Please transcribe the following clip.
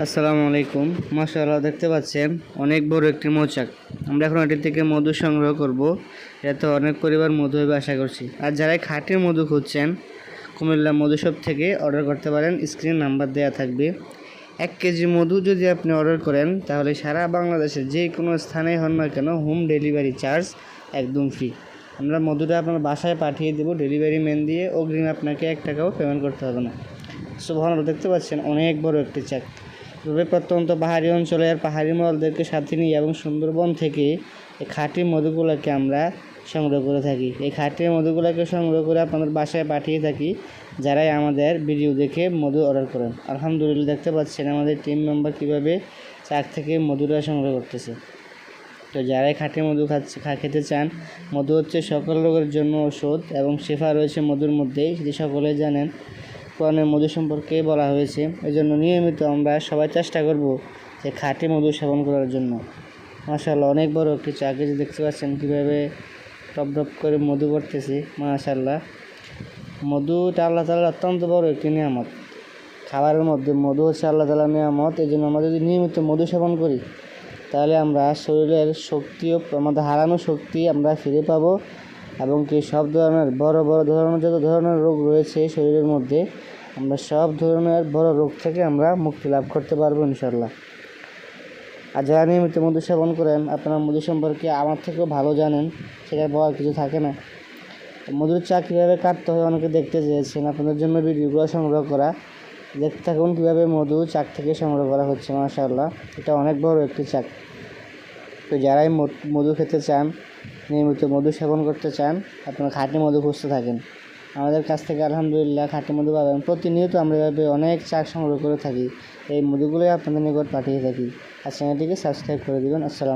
আসসালামু আলাইকুম। মাশাআল্লাহ, দেখতে পাচ্ছেন অনেক বড় একটি মৌচাক। আমরা এখন এটি থেকে মধু সংগ্রহ করব। এতে অনেক পরিবার মধু হবে আশা করছি। আর যারা খাঁটি মধু খুঁজছেন, কুমিল্লা মধু শপ থেকে অর্ডার করতে পারেন। স্ক্রিন নাম্বার দেওয়া থাকবে। এক কেজি মধু যদি আপনি অর্ডার করেন, তাহলে সারা বাংলাদেশের যে কোনো স্থানে হন না কেন হোম ডেলিভারি চার্জ একদম ফ্রি। আমরা মধুটা আপনার বাসায় পাঠিয়ে দেবো ডেলিভারি ম্যান দিয়ে। অগ্রিম আপনাকে এক টাকাও পেমেন্ট করতে হবে না। সো ভালো দেখতে পাচ্ছেন অনেক বড় একটি চাক। তবে প্রত্যন্ত পাহাড়ি অঞ্চলে আর পাহাড়ি মলদেরকে সাথে নিয়ে এবং সুন্দরবন থেকে এই খাঁটি মধুগুলোকে আমরা সংগ্রহ করে থাকি। এই খাঁটি মধুগুলোকে সংগ্রহ করে আপনাদের বাসায় পাঠিয়ে থাকি। যারাই আমাদের ভিডিও দেখে মধু অর্ডার করেন। আলহামদুলিল্লাহ, দেখতে পাচ্ছেন আমাদের টিম মেম্বার কীভাবে চাক থেকে মধুরা সংগ্রহ করতেছে। তো যারাই খাঁটি মধু খাচ্ছে খেতে চান, মধু হচ্ছে সকল রোগের জন্য ওষুধ এবং শেফা রয়েছে মধুর মধ্যেই। সেটি সকলে জানেন কোরআনের মধু সম্পর্কে বলা হয়েছে। এই জন্য নিয়মিত আমরা সবাই চেষ্টা করব যে খাঁটি মধু সেবন করার জন্য। মাশাল্লাহ অনেক বড় একটি চা কেজি দেখতে পাচ্ছেন, কীভাবে টপ টপ করে মধু করতেছি মাশাল্লাহ মধুটা আল্লাহ তালার অত্যন্ত বড় একটি নিয়ামত। খাবারের মধ্যে মধু হচ্ছে আল্লাহ তালার নিয়ামত এই জন্য আমরা যদি নিয়মিত মধু সেবন করি, তাহলে আমরা শরীরের শক্তিও আমাদের হারানো শক্তি আমরা ফিরে পাবো। এবং কি সব ধরনের বড় বড় ধরনের যত ধরনের রোগ রয়েছে শরীরের মধ্যে, আমরা সব ধরনের বড় রোগ থেকে আমরা মুক্তি লাভ করতে পারব ইনশাল্লাহ আর যারা নিয়মিত মধু সেবন করেন, আপনারা মধু সম্পর্কে আমার থেকেও ভালো জানেন সেটা বলার কিছু থাকে না। মধুর চা কীভাবে কাটতে হয় অনেকে দেখতে চেয়েছেন, আপনাদের জন্য ভিডিওগুলো সংগ্রহ করা। দেখতে থাকুন কীভাবে মধু চাক থেকে সংগ্রহ করা হচ্ছে, মাশাআল্লাহ। এটা অনেক বড় একটি চাক। তো যারাই মধু- খেতে চান, নিয়মিত মধু সেবন করতে চান, আপনারা খাঁটি মধু খুঁজতে থাকেন। আমাদের কাছ থেকে আলহামদুলিল্লাহ খাঁটি মধু পাবেন। প্রতিনিয়ত আমরা এভাবে অনেক চাক সংগ্রহ করে থাকি। এই মধুগুলোই আপনাদের নিকট পাঠিয়ে থাকি। আর চ্যানেলটিকে সাবস্ক্রাইব করে দেবেন। আসসালাম